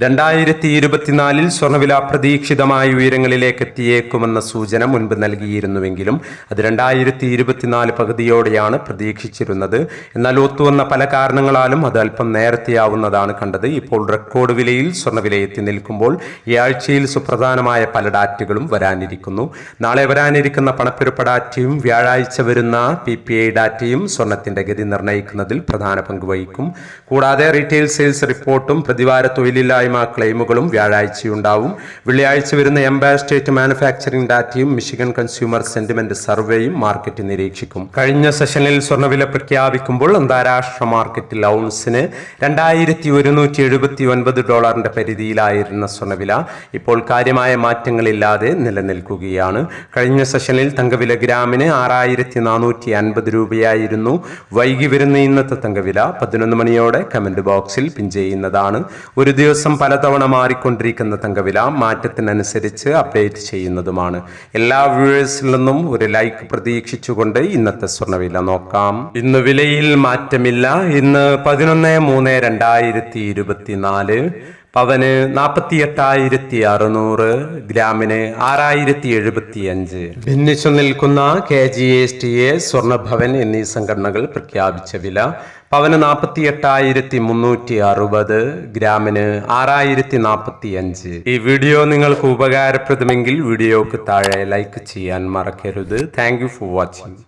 രണ്ടായിരത്തി ഇരുപത്തിനാലിൽ സ്വർണവില പ്രതീക്ഷിതമായ ഉയരങ്ങളിലേക്ക് എത്തിയേക്കുമെന്ന സൂചന മുൻപ് നൽകിയിരുന്നുവെങ്കിലും അത് രണ്ടായിരത്തി ഇരുപത്തിനാല് പകുതിയോടെയാണ് പ്രതീക്ഷിച്ചിരുന്നത്. എന്നാൽ ഒത്തുവന്ന പല കാരണങ്ങളാലും അത് അല്പം നേരത്തെയാവുന്നതാണ് കണ്ടത്. ഇപ്പോൾ റെക്കോർഡ് വിലയിൽ സ്വർണവില എത്തി നിൽക്കുമ്പോൾ ഈ ആഴ്ചയിൽ സുപ്രധാനമായ പല ഡാറ്റകളും വരാനിരിക്കുന്നു. നാളെ വരാനിരിക്കുന്ന പണപ്പെരുപ്പ ഡാറ്റയും വ്യാഴാഴ്ച വരുന്ന പി പി ഐ ഡാറ്റയും സ്വർണത്തിന്റെ ഗതി നിർണയിക്കുന്നതിൽ പ്രധാന പങ്ക് വഹിക്കും. കൂടാതെ റീറ്റെയിൽ സെയിൽസ് റിപ്പോർട്ടും പ്രതിവാര തൊഴിലില്ലായ്മ ക്ലെയിമുകളും വ്യാഴാഴ്ചയുണ്ടാവും. വെള്ളിയാഴ്ച വരുന്ന എംപയർ സ്റ്റേറ്റ് മാനുഫാക്ചറിംഗ് ഡാറ്റയും മിഷിഗൺ കൺസ്യൂമർ സെന്റിമെന്റ് സർവേയും മാർക്കറ്റ് നിരീക്ഷിക്കും. കഴിഞ്ഞ സെഷനിൽ സ്വർണവില പ്രഖ്യാപിക്കുമ്പോൾ അന്താരാഷ്ട്ര മാർക്കറ്റിൽ ഔൺസിന് രണ്ടായിരത്തി ഒരുന്നൂറ്റി എഴുപത്തി ഒൻപത് ഡോളറിന്റെ പരിധിയിലായിരുന്ന സ്വർണവില ഇപ്പോൾ കാര്യമായ മാറ്റങ്ങളില്ലാതെ നിലനിൽക്കുകയാണ്. കഴിഞ്ഞ സെഷനിൽ തങ്കവില ഗ്രാമിന് ആറായിരത്തി നാനൂറ്റി അൻപത് രൂപയായിരുന്നു. വൈകി വരുന്ന ഇന്നത്തെ തങ്കവില പതിനൊന്ന് മണിയോടെ കമന്റ് ബോക്സിൽ പിൻ ചെയ്യുന്നതാണ്. ഒരു ദിവസം പലതവണ മാറിക്കൊണ്ടിരിക്കുന്ന തങ്കവില മാറ്റത്തിനനുസരിച്ച് അപ്ഡേറ്റ് ചെയ്യുന്നതുമാണ്. എല്ലാ വ്യൂവേഴ്സിൽ നിന്നും ഒരു ലൈക്ക് പ്രതീക്ഷിച്ചുകൊണ്ട് ഇന്നത്തെ സ്വർണവില നോക്കാം. ഇന്ന് വിലയിൽ മാറ്റമില്ല. ഇന്ന് പതിനൊന്ന് മൂന്ന് രണ്ടായിരത്തി ഇരുപത്തിനാല്. പവന് നാൽപ്പത്തി എട്ടായിരത്തി അറുന്നൂറ് ഗ്രാമിന് ആറായിരത്തി എഴുപത്തി അഞ്ച് ഭിന്നിച്ചു നിൽക്കുന്ന K G S T A Swarnabhavan എന്നീ സംഘടനകൾ പ്രഖ്യാപിച്ച വില പവന് നാൽപ്പത്തി എട്ടായിരത്തി മുന്നൂറ്റി അറുപത് ഗ്രാമിന് ആറായിരത്തി നാൽപ്പത്തി അഞ്ച് ഈ വീഡിയോ നിങ്ങൾക്ക് ഉപകാരപ്രദമെങ്കിൽ വീഡിയോക്ക് താഴെ ലൈക്ക് ചെയ്യാൻ മറക്കരുത്. Thank you for watching.